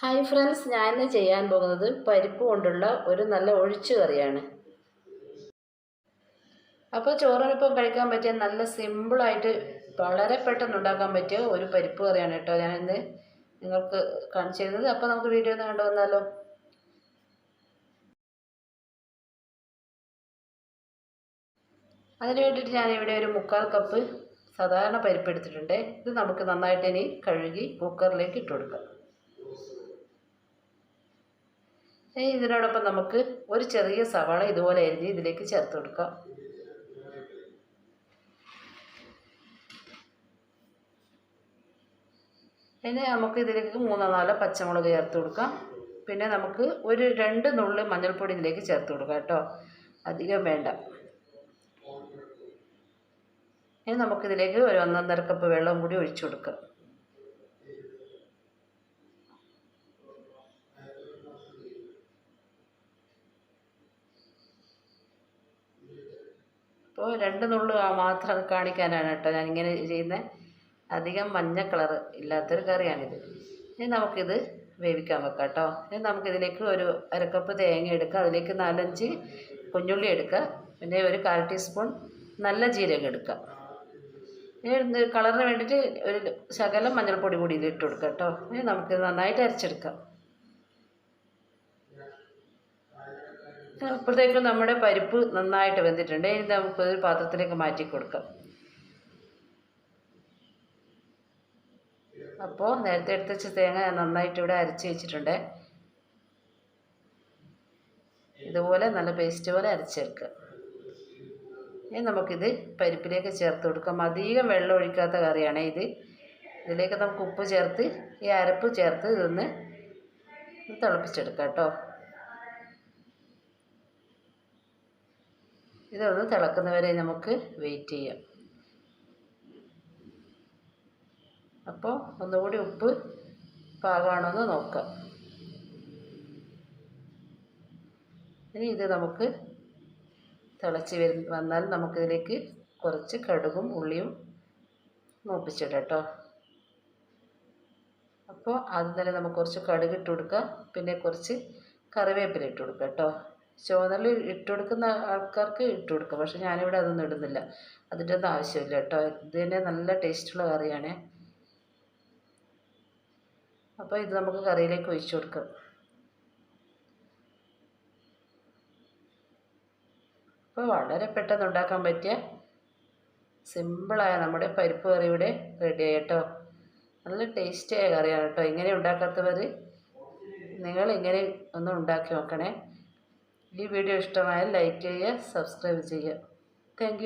Hi friends ഞാൻ ഇന്ന് ചെയ്യാൻ പോകുന്നത് പരിപ്പ് കൊണ്ടുള്ള ഒരു നല്ല ഒഴിച്ചു കറിയാണ്. അപ്പോൾ ചോറിനിപ്പം കഴിക്കാൻ പറ്റിയ നല്ല സിമ്പിളായിട്ട് വളരെ പെട്ടെന്ന് ഉണ്ടാക്കാൻ പറ്റിയ ഒരു പരിപ്പ് കറിയാണ് കേട്ടോ ഞാൻ ഇന്ന് നിങ്ങൾക്ക് കാണിച്ചു തരുന്നത്. അപ്പോൾ നമുക്ക് വീഡിയോ ഒന്ന് കണ്ടു വന്നാലോ? അതിന് വേണ്ടിയിട്ട് ഞാനിവിടെ ഒരു മുക്കാൽ കപ്പ് സാധാരണ പരിപ്പ് എടുത്തിട്ടുണ്ട്. ഇത് നമുക്ക് നന്നായിട്ട് ഇനി കഴുകി കുക്കറിലേക്ക് ഇട്ട് കൊടുക്കാം ഇനി ഇതിനോടൊപ്പം നമുക്ക് ഒരു ചെറിയ സവാള ഇതുപോലെ അരിഞ്ഞ് ഇതിലേക്ക് ചേർത്ത് കൊടുക്കാം. പിന്നെ നമുക്ക് ഇതിലേക്ക് മൂന്നോ നാലോ പച്ചമുളക് ചേർത്ത് കൊടുക്കാം. പിന്നെ നമുക്ക് ഒരു രണ്ട് നുള്ളി മഞ്ഞൾപ്പൊടി ഇതിലേക്ക് ചേർത്ത് കൊടുക്കാം കേട്ടോ. അധികം വേണ്ട. ഇനി നമുക്കിതിലേക്ക് ഒരു ഒന്നൊന്നര കപ്പ് വെള്ളം കൂടി ഒഴിച്ചു കൊടുക്കാം. അപ്പോൾ രണ്ട് നുള്ളു മാത്രം കാണിക്കാനാണ് കേട്ടോ ഞാനിങ്ങനെ ചെയ്യുന്നത് അധികം മഞ്ഞ കളർ ഇല്ലാത്തൊരു കറിയാണിത്. ഇനി നമുക്കിത് വേവിക്കാൻ വെക്കാം കേട്ടോ. ഇനി നമുക്കിതിലേക്ക് ഒരു അരക്കപ്പ് തേങ്ങ എടുക്കുക. അതിലേക്ക് നാലഞ്ച് കുഞ്ഞുള്ളി എടുക്കുക. പിന്നെ ഒരു കാൽ ടീസ്പൂൺ നല്ല ജീരകം എടുക്കുക. ഇനി കളറിന് വേണ്ടിയിട്ട് ഒരു ശകലം മഞ്ഞൾപ്പൊടി കൂടി ഇതിൽ ഇട്ട് കൊടുക്കുക കേട്ടോ. ഇനി നമുക്കിത് നന്നായിട്ട് അരച്ചെടുക്കാം. അപ്പോഴത്തേക്കും നമ്മുടെ പരിപ്പ് നന്നായിട്ട് വെന്തിട്ടുണ്ട്. ഇനി നമുക്ക് ഒരു പാത്രത്തിലേക്ക് മാറ്റി കൊടുക്കാം. അപ്പോൾ നേരത്തെ എടുത്ത് വെച്ച തേങ്ങ നന്നായിട്ട് ഇവിടെ അരച്ച് വെച്ചിട്ടുണ്ട്. ഇതുപോലെ നല്ല പേസ്റ്റ് പോലെ അരച്ചെടുക്കുക ഇനി നമുക്കിത് പരിപ്പിലേക്ക് ചേർത്ത് കൊടുക്കാം. അധികം വെള്ളം ഒഴിക്കാത്ത കറിയാണ് ഇത്. ഇതിലേക്ക് നമുക്ക് ഉപ്പ് ചേർത്ത് ഈ അരപ്പ് ചേർത്ത് ഇതൊന്ന് തിളപ്പിച്ചെടുക്കാം കേട്ടോ. ഇതൊന്ന് തിളക്കുന്നവരെ നമുക്ക് വെയിറ്റ് ചെയ്യാം. അപ്പോൾ ഒന്നുകൂടി ഉപ്പ് പാകമാണോന്ന് നോക്കാം. ഇനി ഇത് നമുക്ക് തിളച്ച് വരു വന്നാൽ നമുക്കിതിലേക്ക് കുറച്ച് കടുകും ഉള്ളിയും മൂപ്പിച്ചിടാം കേട്ടോ. അപ്പോൾ ആദ്യം തന്നെ നമുക്ക് കുറച്ച് കടുക് ഇട്ട് കൊടുക്കാം. പിന്നെ കുറച്ച് കറിവേപ്പില ഇട്ട് കൊടുക്കാം കേട്ടോ. ചുവന്നുള്ളി ഇട്ട് കൊടുക്കുന്ന ആൾക്കാർക്ക് ഇട്ട് കൊടുക്കാം പക്ഷെ ഞാനിവിടെ അതൊന്നും ഇടുന്നില്ല. അതിന്റെ ഒന്നും ആവശ്യമില്ല കേട്ടോ. ഇത് തന്നെ നല്ല ടേസ്റ്റുള്ള കറിയാണ്. അപ്പോൾ ഇത് നമുക്ക് കറിയിലേക്ക് ഒഴിച്ചു കൊടുക്കാം. അപ്പോൾ വളരെ പെട്ടെന്ന് ഉണ്ടാക്കാൻ പറ്റിയ സിമ്പിളായ നമ്മുടെ പരിപ്പ് കറി ഇവിടെ റെഡി ആയി കേട്ടോ. നല്ല ടേസ്റ്റിയായ കറിയാണ് കേട്ടോ. ഇങ്ങനെ ഉണ്ടാക്കാത്തവർ നിങ്ങൾ ഇങ്ങനെ ഒന്ന് ഉണ്ടാക്കി നോക്കണേ. ഈ വീഡിയോ ഇഷ്ടമായാൽ ലൈക്ക് ചെയ്യുക സബ്സ്ക്രൈബ് ചെയ്യുക. താങ്ക്